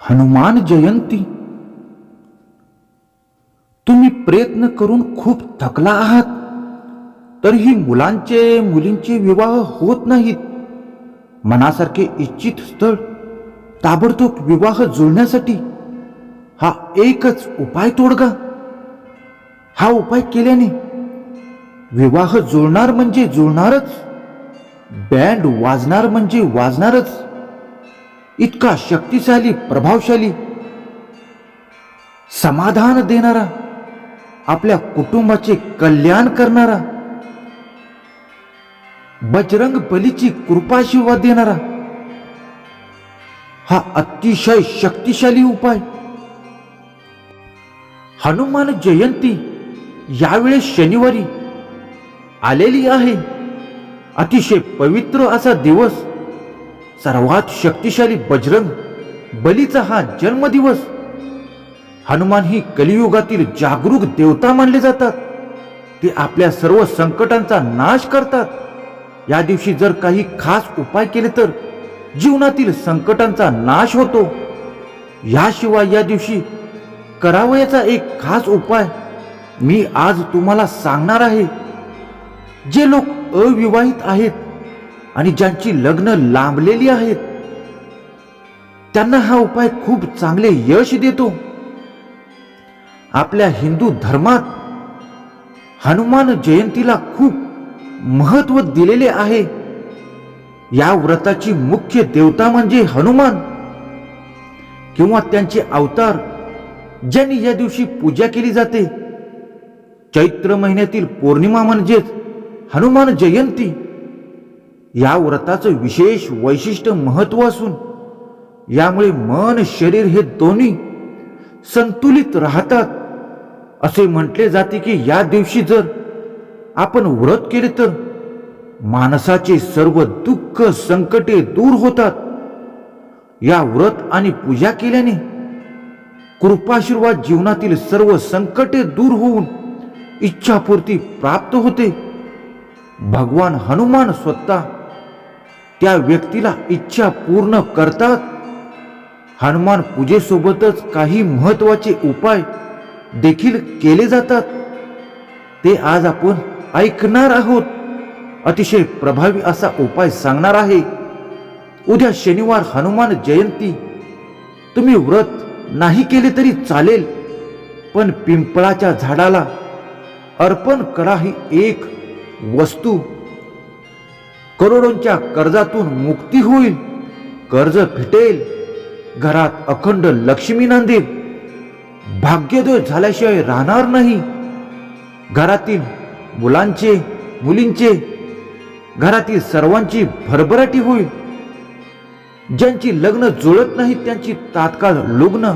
हनुमान जयंती. तुम्ही प्रयत्न करून खूप थकला आहात तरीही मुलांचे मुलींचे विवाह होत नाहीत. मनासारखे इच्छित स्थळ ताबडतोब विवाह जुळण्यासाठी हा एकच उपाय तोडगा. हा उपाय केल्याने विवाह जुळणार म्हणजे जुळणारच बँड वाजणार म्हणजे वाजणारच. इतका शक्तिशाली प्रभावशाली. समाधान देणारा आपल्या कुटुंबाचे कल्याण करणारा बजरंग बलीची कृपाशीर्वाद देणारा हा अतिशय शक्तिशाली उपाय. हनुमान जयंती यावेळेस शनिवारी आलेली आहे. अतिशय पवित्र असा दिवस सर्वात शक्तिशाली बजरंग बलीचा हा जन्मदिवस. हनुमान ही कलियुगातील जागरूक देवता मानले जातात. ते आपल्या सर्व संकटांचा नाश करतात. या दिवशी जर काही खास उपाय केले तर जीवनातील संकटांचा नाश होतो. याशिवाय या दिवशी करावयाचा एक खास उपाय मी आज तुम्हाला सांगणार आहे. जे लोक अविवाहित आहेत आणि ज्यांची लग्न लांबलेली आहेत त्यांना हा उपाय खूप चांगले यश देतो. आपल्या हिंदू धर्मात हनुमान जयंतीला खूप महत्त्व दिलेले आहे. या व्रताची मुख्य देवता म्हणजे हनुमान किंवा त्यांचे अवतार ज्यांनी या दिवशी पूजा केली जाते. चैत्र महिन्यातील पौर्णिमा म्हणजेच हनुमान जयंती. या व्रताचं विशेष वैशिष्ट्य महत्त्व असून यामुळे मन शरीर हे दोन्ही संतुलित राहतात. असे म्हटले जाते की या दिवशी जर आपण व्रत केले तर माणसाचे सर्व दुःख संकटे दूर होतात. या व्रत आणि पूजा केल्याने कृपाशीर्वाद जीवनातील सर्व संकटे दूर होऊन इच्छापूर्ती प्राप्त होते. भगवान हनुमान स्वतः त्या व्यक्तीला इच्छा पूर्ण करतात. हनुमान पूजेसोबतच काही महत्त्वाचे उपाय देखील केले जातात. ते आज आपण ऐकणार आहोत. अतिशय प्रभावी असा उपाय सांगणार आहे. उद्या शनिवार हनुमान जयंती. तुम्ही व्रत नाही केले तरी चालेल पण पिंपळाच्या झाडाला अर्पण करा ही एक वस्तू. करोडोंच्या कर्जातून मुक्ती होईल. कर्ज फिटेल घरात अखंड लक्ष्मी नांदेल भाग्योदय झाल्याशिवाय राहणार नाही. घरातील मुलांचे मुलींचे घरातील सर्वांची भरभराटी होईल. ज्यांची लग्न जुळत नाही त्यांची तात्काळ लग्न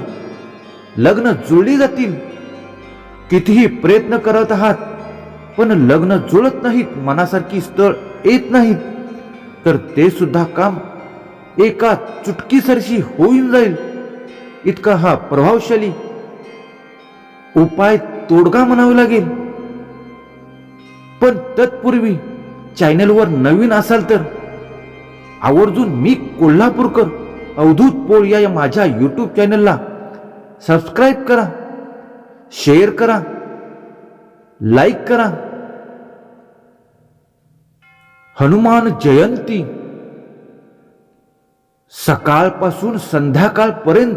लग्न जुळली जातील. कितीही प्रयत्न करत आहात पण लग्न जुळत नाहीत मनासारखी स्थळ येत नाहीत. तर ते सुद्धा काम एका चुटकीसरशी होऊन जाईल. इतका हा प्रभावशाली उपाय तोडगा म्हणावा लागेल. पण तत्पूर्वी चॅनलवर नवीन असाल तर आवर्जून मी कोल्हापूरकर अवधूत पोळ या माझ्या युट्यूब चॅनलला सबस्क्राईब करा शेअर करा लाईक करा हनुमान जयंती. सकाळपासून संध्याकाळपर्यंत.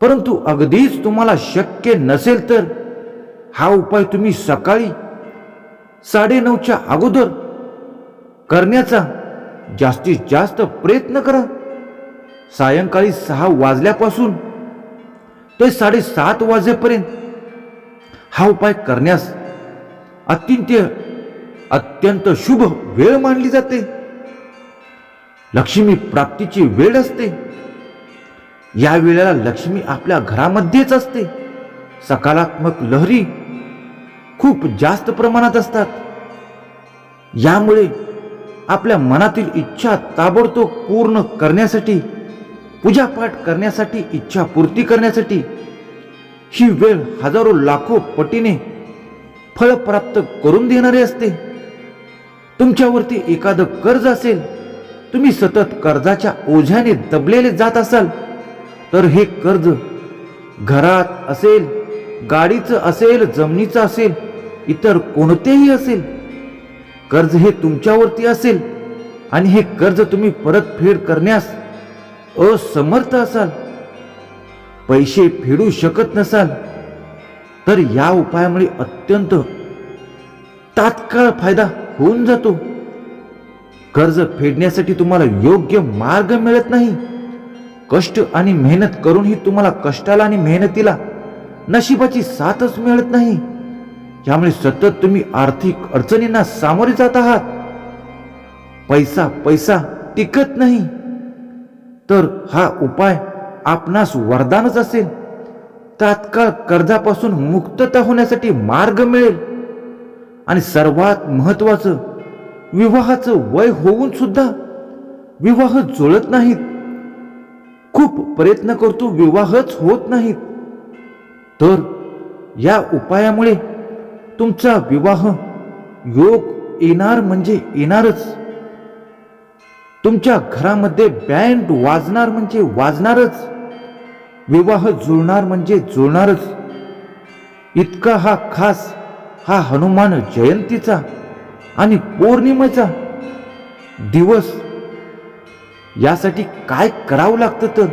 परंतु अगदीच तुम्हाला शक्य नसेल तर हा उपाय तुम्ही सकाळी साडेनऊच्या अगोदर करण्याचा जास्तीत जास्त प्रयत्न करा. सायंकाळी सहा वाजल्यापासून ते साडेसात वाजेपर्यंत हा उपाय करण्यास अत्यंत अत्यंत शुभ वेळ मानली जाते. लक्ष्मी प्राप्तीची वेळ असते. या वेळेला लक्ष्मी आपल्या घरामध्येच असते. सकारात्मक लहरी खूप जास्त प्रमाणात असतात. यामुळे आपल्या मनातील इच्छा ताबडतोब पूर्ण करण्यासाठी पूजापाठ करण्यासाठी इच्छा पूर्ती करण्यासाठी ही वेळ हजारो लाखो पटीने फळ प्राप्त करून देणारी असते. तुमच्यावरती एखादं कर्ज असेल तुम्ही सतत कर्जाच्या ओझ्याने दबलेले जात असाल तर हे कर्ज घरात असेल गाडीचं असेल जमिनीचं असेल इतर कोणतेही असेल कर्ज हे तुमच्यावरती असेल आणि हे कर्ज तुम्ही परतफेड करण्यास असमर्थ असाल पैसे फेडू शकत नसाल तर या उपायामुळे अत्यंत तात्काळ फायदा होऊन जातो. कर्ज फेडण्यासाठी तुम्हाला योग्य मार्ग मिळत नाही. कष्ट आणि मेहनत करूनही तुम्हाला कष्टाला आणि मेहनतीला नशिबाची साथच मिळत नाही. यामुळे सतत तुम्ही आर्थिक अडचणींना सामोरे जात आहात. पैसा पैसा टिकत नाही. तर हा उपाय आपणास वरदानच असेल. तात्काळ कर्जापासून मुक्तता होण्यासाठी मार्ग मिळेल. आणि सर्वात महत्वाचं विवाहाचं वय होऊन सुद्धा विवाह जुळत नाहीत. खूप प्रयत्न करतो विवाहच होत नाहीत. तर या उपायामुळे तुमचा विवाह योग येणार म्हणजे येणारच. तुमच्या घरामध्ये बँड वाजणार म्हणजे वाजणारच. विवाह जुळणार म्हणजे जुळणारच. इतका हा खास हा हनुमान जयंतीचा आणि पौर्णिमेचा दिवस. यासाठी काय करावं लागतं तर?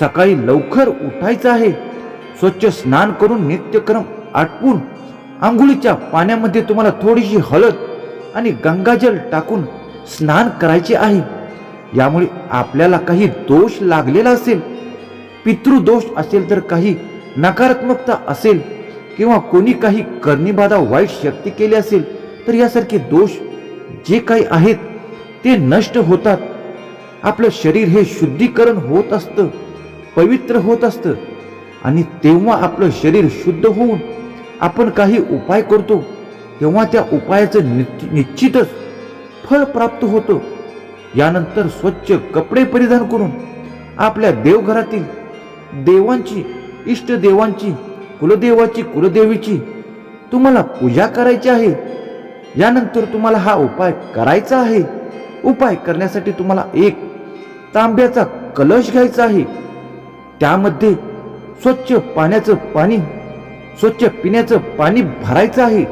सकाळी लवकर उठायचं आहे. स्वच्छ स्नान करून नित्यक्रम आटपून आंघोळीच्या पाण्यामध्ये तुम्हाला थोडीशी हळद आणि गंगाजल टाकून स्नान करायचे आहे. यामुळे आपल्याला काही दोष लागलेला असेल. पितृदोष असेल तर काही नकारात्मकता असेल. किंवा कोणी काही करणीबाधा वाईट शक्ती केली असेल तर यासारखे दोष जे काही आहेत ते नष्ट होतात. आपलं शरीर हे शुद्धीकरण होत असतं पवित्र होत असतं. आणि तेव्हा आपलं शरीर शुद्ध होऊन आपण काही उपाय करतो तेव्हा त्या उपायाचं निश्चितच फळ प्राप्त होतं. यानंतर स्वच्छ कपडे परिधान करून आपल्या देवघरातील देवांची इष्ट देवांची कुलदेवाची कुलदेवीची तुम्हाला पूजा करायची आहे. यानंतर तुम्हाला हा उपाय करायचा आहे. उपाय करण्यासाठी तुम्हाला एक तांब्याचा कलश घ्यायचा आहे. त्यामध्ये स्वच्छ पाण्याचं पाणी स्वच्छ पिण्याचं पाणी भरायचं आहे.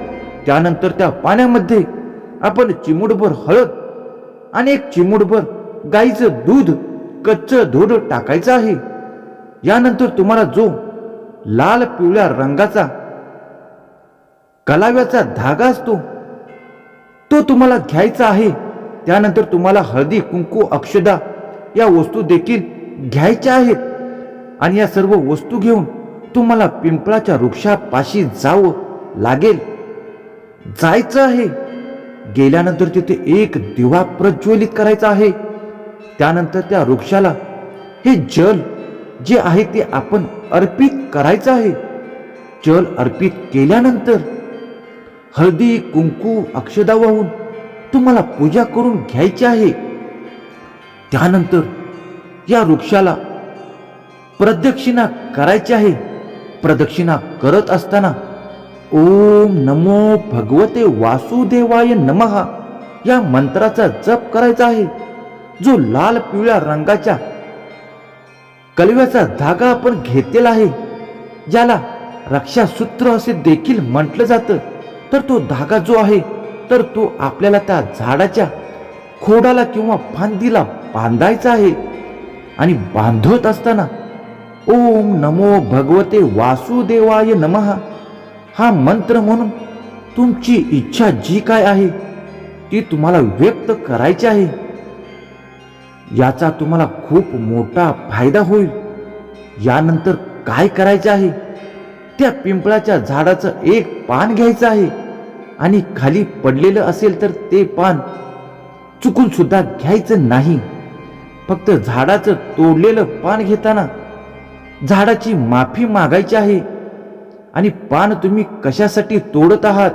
त्यानंतर त्या पाण्यामध्ये आपण चिमूटभर हळद आणि एक चिमूटभर गाईचं दूध कच्चं दूध टाकायचं आहे. यानंतर तुम्हाला जो लाल पिवळ्या रंगाचा कलाव्याचा धागा असतो. तो तुम्हाला घ्यायचा आहे. त्यानंतर तुम्हाला हळदी कुंकू अक्षदा या वस्तू देखील घ्यायच्या आहेत. आणि या सर्व वस्तू घेऊन तुम्हाला पिंपळाच्या वृक्षापाशी जावं लागेल. जायचं आहे. गेल्यानंतर तिथे एक दिवा प्रज्वलित करायचा आहे. त्यानंतर त्या वृक्षाला हे जल जे आहे ते आपण अर्पित करायचं आहे. जल अर्पित केल्यानंतर हळदी कुंकू अक्षदा वाहून तुम्हाला पूजा करून घ्यायची आहे. त्यानंतर या वृक्षाला प्रदक्षिणा करायची आहे. प्रदक्षिणा करत असताना ओम नमो भगवते वासुदेवाय नमहा या मंत्राचा जप करायचा आहे. जो लाल पिवळ्या रंगाच्या कलव्याचा धागा आपण घेतलेला आहे. ज्याला रक्षासूत्र असे देखील म्हटलं जातं. तर तो धागा जो आहे तर तो आपल्याला त्या झाडाच्या खोडाला किंवा फांदीला बांधायचा आहे. आणि बांधत असताना ओम नमो भगवते वासुदेवाय नमहा हा मंत्र म्हणून तुमची इच्छा जी काय आहे ती तुम्हाला व्यक्त करायची आहे. याचा तुम्हाला खूप मोठा फायदा होईल. यानंतर काय करायचे आहे? त्या पिंपळाच्या झाडाचं एक पान घ्यायचं आहे. आणि खाली पडलेलं असेल तर ते पान चुकून सुद्धा घ्यायचं नाही. फक्त झाडाचं तोडलेलं पान घेताना झाडाची माफी मागायची आहे. आणि पान तुम्ही कशासाठी तोडत आहात?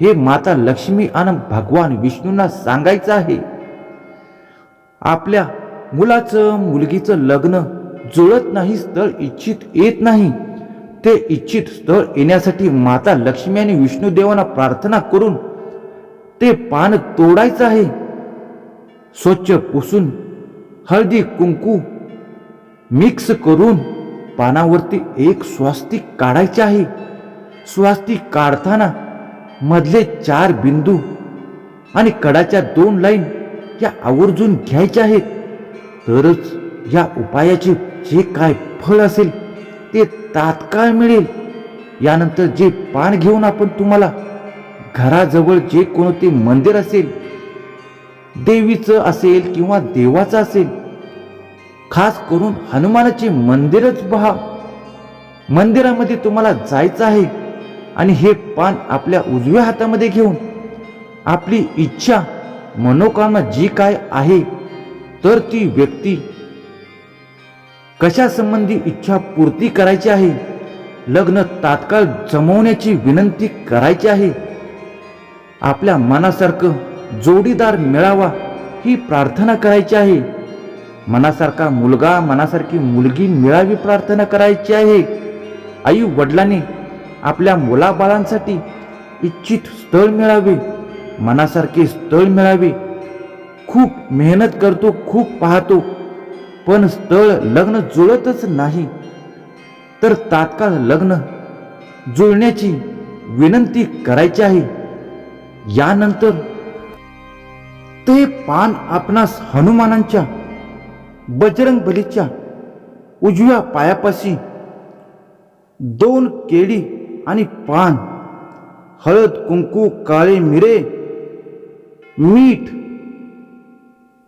हे माता लक्ष्मी आणि भगवान विष्णूंना सांगायचं आहे. आपल्या मुलाचं मुलगीचं लग्न जुळत नाही स्थळ इच्छित येत नाही. ते इच्छित स्थळ येण्यासाठी माता लक्ष्मी आणि विष्णुदेवांना प्रार्थना करून ते पान तोडायचं आहे. स्वच्छ पुसून हळदी कुंकू मिक्स करून पानावरती एक स्वास्तिक काढायचे आहे. स्वास्तिक काढताना मधले चार बिंदू आणि कडाच्या दोन लाईन या आवर्जून घ्यायच्या आहेत तरच या उपायाचे जे काय फळ असेल ते तात्काळ मिळेल. यानंतर जे पान घेऊन आपण तुम्हाला घराजवळ जे कोणते मंदिर असेल देवीचं असेल किंवा देवाचं असेल खास करून हनुमानाचे मंदिरच पहा. मंदिरामध्ये तुम्हाला जायचं आहे आणि हे पान आपल्या उजव्या हातामध्ये घेऊन आपली इच्छा मनोकामना जी काय आहे तर ती व्यक्ती कशा संबंधी इच्छा पूर्ती करायची आहे लग्न तात्काळ जमवण्याची विनंती करायची आहे आपल्या मनासारखं जोडीदार मिळावा ही प्रार्थना करायची आहे मनासारखा मुलगा मनासारखी मुलगी मिळावी प्रार्थना करायची आहे आई वडिलांनी आपल्या मुलाबाळांसाठी इच्छित स्थळ मिळावे मनासारखे स्थळ मिळावे. खूप मेहनत करतो खूप पाहतो पण स्थळ लग्न जुळतच नाही. तर तात्काळ लग्न जुळण्याची विनंती करायची आहे. यानंतर ते पान आपणास हनुमानांच्या बजरंग बलीच्या उजव्या पायापाशी दोन केळी आणि पान हळद कुंकू काळे मिरे मीठ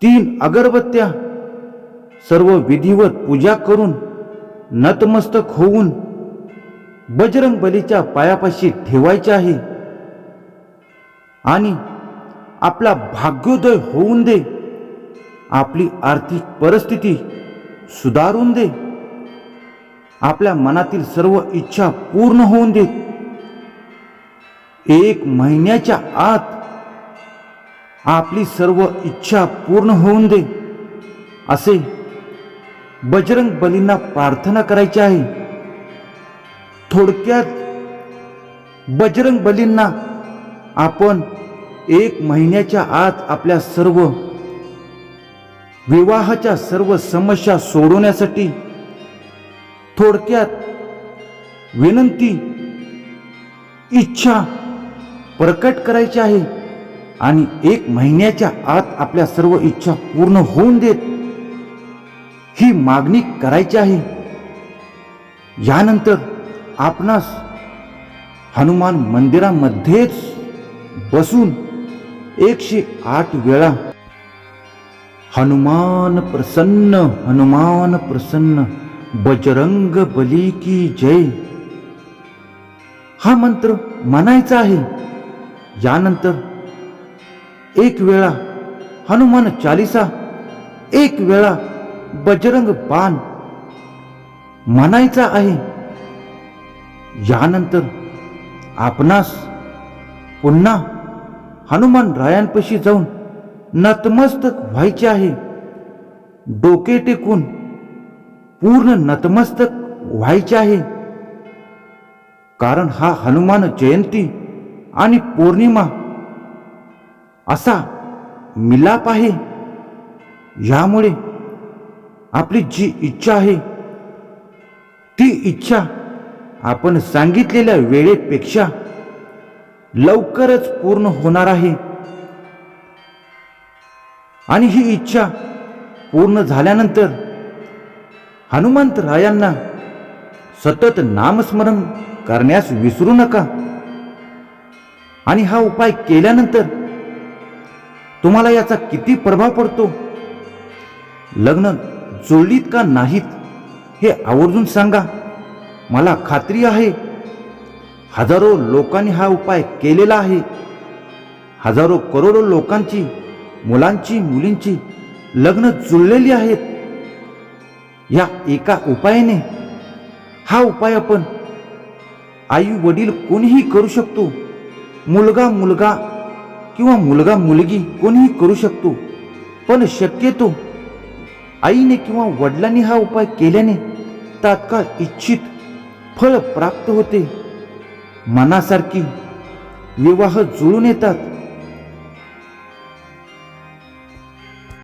तीन अगरबत्त्या सर्व विधीवर पूजा करून नतमस्तक होऊन बजरंग बलीच्या पायापाशी ठेवायचे आहे. आणि आपला भाग्योदय होऊन दे. आपली आर्थिक परिस्थिती सुधारून दे. आपल्या मनातील सर्व इच्छा पूर्ण होऊन दे. एक महिन्याच्या आत आपली सर्व इच्छा पूर्ण होऊन दे. असे बजरंग बलींना प्रार्थना करायची आहे. थोडक्यात बजरंग बलींना आपण एक महिन्याच्या आत आपल्या सर्व विवाहाच्या सर्व समस्या सोडवण्यासाठी थोडक्यात विनंती इच्छा प्रकट करायची आहे. आणि एक महिन्याच्या आत आपल्या सर्व इच्छा पूर्ण होऊन देत ही मागणी करायची आहे. यानंतर आपणास हनुमान मंदिरामध्येच बसून एकशे आठ वेळा हनुमान प्रसन्न हनुमान प्रसन्न बजरंग बली की जय हा मंत्र म्हणायचा आहे. यानंतर एक वेळा हनुमान चालिसा एक वेळा बजरंग बाण म्हणायचा आहे. यानंतर आपणास पुन्हा हनुमान रायांपाशी जाऊन नतमस्तक व्हायचे आहे. डोके टेकून पूर्ण नतमस्तक व्हायचे आहे. कारण हा हनुमान जयंती आणि पौर्णिमा असा मिलाप आहे. यामुळे आपली जी इच्छा आहे ती इच्छा आपण सांगितलेल्या वेळेपेक्षा लवकरच पूर्ण होणार आहे. आणि ही इच्छा पूर्ण झाल्यानंतर हनुमंत रायांना सतत नामस्मरण करण्यास विसरू नका. आणि हा उपाय केल्यानंतर तुम्हाला याचा किती प्रभाव पडतो? लग्न जुळलीत का नाहीत? हे आवर्जून सांगा. मला खात्री आहे. हजारो लोकांनी हा उपाय केलेला आहे. हजारो करोडो लोकांची मुलांची मुलींची लग्न जुळलेली आहेत. या एका उपायाने हा उपाय आपण आई वडील कोणीही करू शकतो. मुलगा मुलगा किंवा मुलगा मुलगी कोणीही करू शकतो पण शक्यतो आईने किंवा वडिलांनी हा उपाय केल्याने तात्काळ इच्छित फळ प्राप्त होते. मनासारखी विवाह जुळून येतात.